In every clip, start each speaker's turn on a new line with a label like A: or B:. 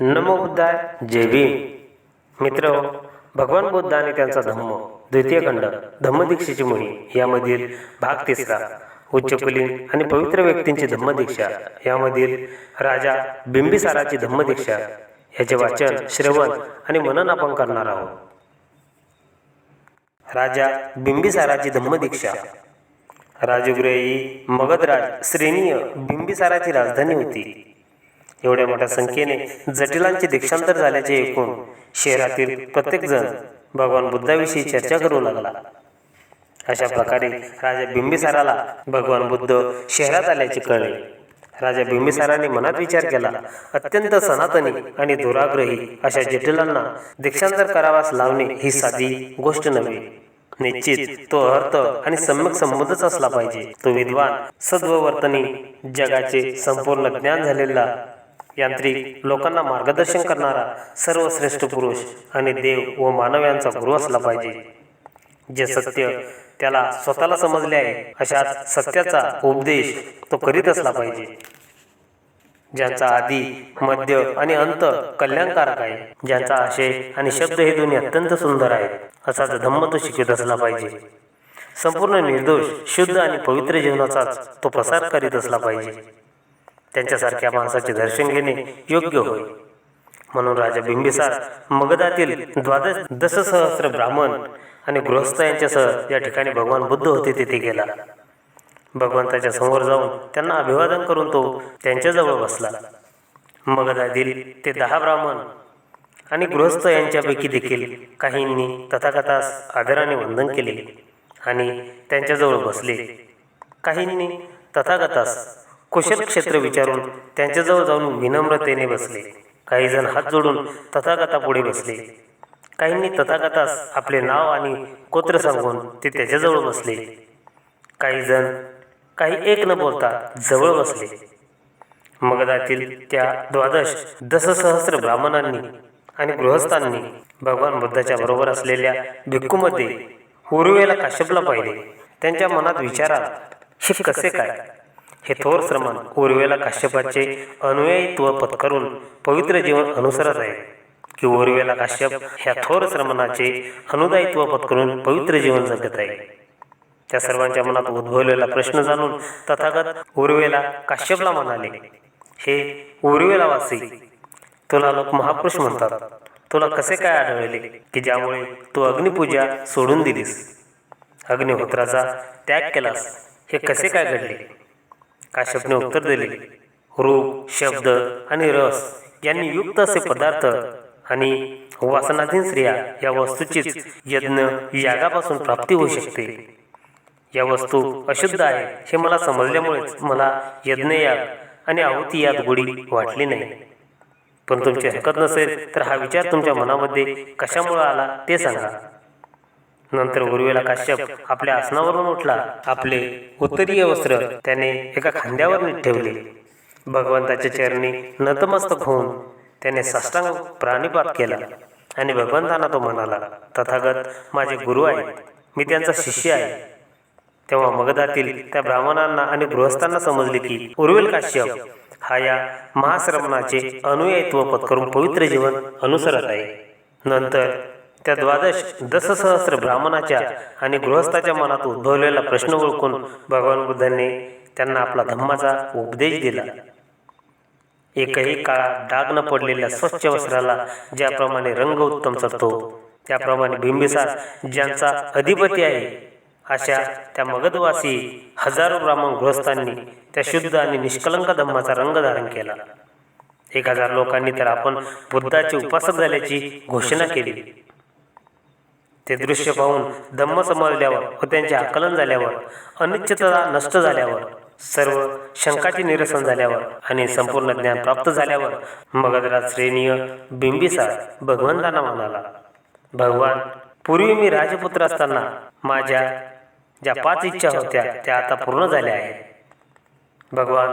A: नमो बुद्धाय जय भीम. मित्र भगवान बुद्ध आणि त्यांचा धम्म द्वितीय खंड धम्मदीक्षेची मुनी यामधील भाग तिसरा उच्चकुलीन आणि पवित्र व्यक्तींची धम्मदीक्षा यामधील राजा बिंबिसाराची धम्मदीक्षा याचे वाचन श्रवण आणि मनन आपण करणार आहोत. राजा बिंबिसाराची धम्मदीक्षा. राजगृह मगधराज श्रेणीय बिंबिसाराची राजधानी होती. एवढ्या मोठ्या संख्येने जटिलांचे दीक्षांतर झाल्याचे ऐकून शहरातील प्रत्येकजण भगवान बुद्धाविषयी चर्चा करू लागला. अशा प्रकारे राजा बिंबिसाराला भगवान बुद्ध शहरात आल्याचे कळले. राजा बिंबिसाराने मनात विचार केला अत्यंत सनातनी आणि दुराग्रही अशा जटिलांना दीक्षांतर करावास लावणे ही साधी गोष्ट नव्हे. निश्चित तो अर्थ आणि सम्यक संबंधच असला पाहिजे. तो विद्वान सद्वर्तनी जगाचे संपूर्ण ज्ञान झालेला यांत्रिक लोकांना मार्गदर्शन करणारा सर्वश्रेष्ठ पुरुष आणि देव व मानव यांचा गुरु असला पाहिजे. जे सत्य त्याला स्वतःला समजले आहे अशा सत्याचा उपदेश तो करीत असला पाहिजे. ज्यांचा आधी मध्य आणि अंत कल्याणकारक आहे ज्यांचा आशय आणि शब्द हे दोन्ही अत्यंत सुंदर आहेत असा धम्म तो शिकत असला पाहिजे. संपूर्ण निर्दोष शुद्ध आणि पवित्र जीवनाचाच तो प्रसार करीत असला पाहिजे. त्यांच्यासारख्या माणसाचे दर्शन घेणे योग्य होय. म्हणून राजा बिंबिसार मगधातील द्वादश दशसहस्र ब्राह्मण आणि गृहस्थ यांच्यासह या ठिकाणी भगवान बुद्ध होते तेथे गेला. भगवंताच्या समोर जाऊन त्यांना अभिवादन करून तो त्यांच्याजवळ बसला. मगधातील ते दहा ब्राह्मण आणि गृहस्थ यांच्यापैकी देखील काहींनी तथाकथास आदराने वंदन केले आणि त्यांच्याजवळ बसले. काहींनी तथागतास कुशल क्षेत्र विचारून त्यांच्याजवळ जाऊन विनम्रतेने बसले. काही जण हात जोडून तथागतापुढे बसले. काहींनी तथागतास आपले नाव आणि कोत्र सांगून ते त्याच्याजवळ बसले. काही जण काही एक न बोलता जवळ बसले. मगधातील त्या द्वादश दशसहस्र ब्राह्मणांनी आणि गृहस्थांनी भगवान बुद्धाच्या बरोबर असलेल्या भिक्खूमध्ये उर्वेला काश्यपला पाहिले. त्यांच्या मनात विचारा हे कसे काय? हे थोर श्रमण उर्वेला काश्यपाचे अनुयायीत्व पत्करून पवित्र जीवन अनुसरत आहे. की उर्वेला काश्यप ह्या थोर श्रमणाचे अनुदायित्व पत्करून पवित्र जीवन जगत आहे. त्या सर्वांच्या मनात उद्भवलेला प्रश्न जाणून तथागत उर्वेला काश्यपला म्हणाले हे उर्वेलावासी तुला लोक महापुरुष म्हणतात. तुला कसे काय आढळले की ज्यामुळे तू अग्निपूजा सोडून दिलीस? अग्निहोत्राचा त्याग केलास. हे कसे काय घडले? काश्यपने उत्तर दिले? रूप शब्द आणि रस यांनी युक्त असे पदार्थ आणि वासनाधीन स्त्रिया या वस्तूचीच यज्ञ यागापासून प्राप्ती होऊ शकते. या वस्तू अशुद्ध आहे हे मला समजल्यामुळेच मला यज्ञयाग आणि आहुती यात गोडी वाटली नाही. पण तुमची हरकत नसेल तर हा विचार तुमच्या मनामध्ये कशामुळे आला ते सांगा. नंतर उर्वेला काश्यप आपल्या आसनावरून उठला. आपले उत्तरीय वस्त्र त्याने एका खांद्यावर नीट ठेवले. भगवंताच्या चरणी नतमस्तक होऊन त्याने साष्टांग प्राणिपात केला. आणि भगवंतांना तो म्हणाला तथागत माझे गुरु आहेत. मी त्यांचा शिष्य आहे. तेव्हा मगधातील त्या ब्राह्मणांना आणि गृहस्थांना समजले की उर्वेल काश्यप हा या महाश्रमणाचे अनुयायित्व पत्करून पवित्र जीवन अनुसरत आहे. नंतर त्या द्वादश दशसहस्र ब्राह्मणाच्या आणि गृहस्थाच्या मनात उद्भवलेला प्रश्न ओळखून भगवान बुद्धांनी त्यांना आपला धम्माचा उपदेश दिला. एकही काळा डाग न पडलेल्या स्वच्छ वस्त्राला ज्याप्रमाणे रंग उत्तम चढतो त्याप्रमाणे बिंबिसार ज्यांचा अधिपती आहे अशा त्या मगधवासी हजारो ब्राह्मण गृहस्थांनी त्या शुद्ध आणि निष्कलंक धम्माचा रंग धारण केला. एक हजार लोकांनी तर आपण बुद्धाचे उपासक झाल्याची घोषणा केली. ते दृश्य पाहून धम्म समजल्यावर व त्यांचे आकलन झाल्यावर अनिश्चितता नष्ट झाल्यावर सर्व शंकाचे निरसन झाल्यावर आणि संपूर्ण ज्ञान प्राप्त झाल्यावर मगधराज श्रेणीय बिंबिसार भगवंतांना म्हणाला भगवान पूर्वी मी राजपुत्र असताना माझ्या ज्या पाच इच्छा होत्या त्या आता पूर्ण झाल्या आहेत. भगवान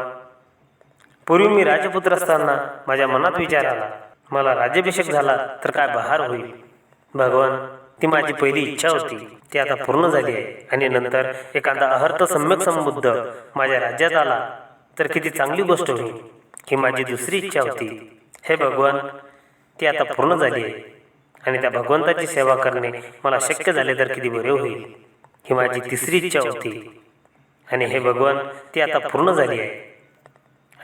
A: पूर्वी मी राजपुत्र असताना माझ्या मनात विचार आला. मला राज्याभिषेक झाला तर काय बहार होईल? भगवान ती माझी पहिली इच्छा होती. ती आता पूर्ण झाली आहे. आणि नंतर एखादा अहर्थ सम्यक संबुद्ध माझ्या राज्यात आला तर किती चांगली गोष्ट होईल ही माझी दुसरी इच्छा होती. हे भगवान ती आता पूर्ण झाली आहे. आणि त्या भगवंताची सेवा करणे मला शक्य झाले तर किती बरे होईल ही माझी तिसरी इच्छा होती. आणि हे भगवान ती आता पूर्ण झाली आहे.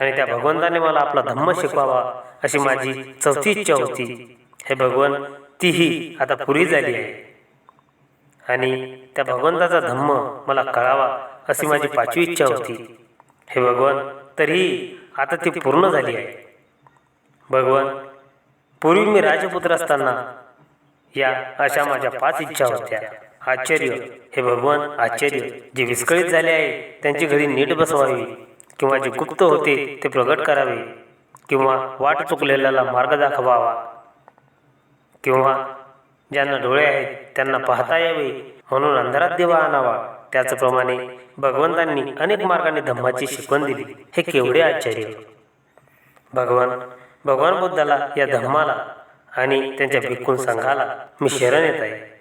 A: आणि त्या भगवंताने मला आपला धम्म शिकवावा अशी माझी चौथी इच्छा होती. हे भगवान तीही आता पुरी झाली आहे. आणि त्या भगवंताचा धम्म मला कळावा अशी माझी पाचवी इच्छा होती. हे भगवान तरीही आता ती पूर्ण झाली आहे. भगवान पूर्वी मी राजपुत्र असताना या अशा माझ्या पाच इच्छा होत्या. आश्चर्य हे भगवान आश्चर्य जे विस्कळीत झाले आहे त्यांची घरी नीट बसवावी किंवा जे गुप्त होते ते प्रगट करावे किंवा वाट चुकलेल्याला मार्ग दाखवावा. किंवा ज्यांना डोळे आहेत त्यांना पाहता यावे म्हणून अंधारात देवा आणावा. त्याचप्रमाणे भगवंतांनी अनेक मार्गाने धम्माची शिकवण दिली. हे केवढे आश्चर्य. भगवान भगवान बुद्धाला या धम्माला आणि त्यांच्या भिक्खून संघाला मी शरण येत आहे.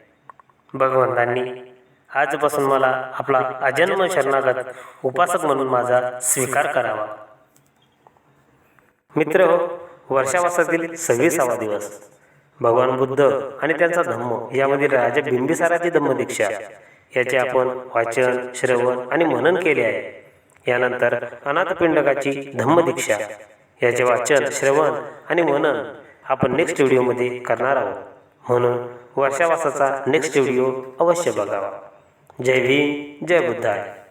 A: भगवंतांनी आजपासून मला आपला अजन्म शरणागत उपासक म्हणून माझा स्वीकार करावा. मित्र हो वर्षावासातील सव्वीसावा दिवस. भगवान बुद्ध आणि त्यांचा धम्म यामध्ये राजा बिंबिसाराची धम्मदीक्षा याचे आपण वाचन श्रवण आणि मनन केले आहे. यानंतर अनाथपिंडकाची धम्मदीक्षा याचे वाचन श्रवण आणि मनन आपण नेक्स्ट व्हिडिओमध्ये करणार आहोत. म्हणून वर्षावासाचा नेक्स्ट व्हिडिओ अवश्य बघावा. जय भीम जय बुद्धाय.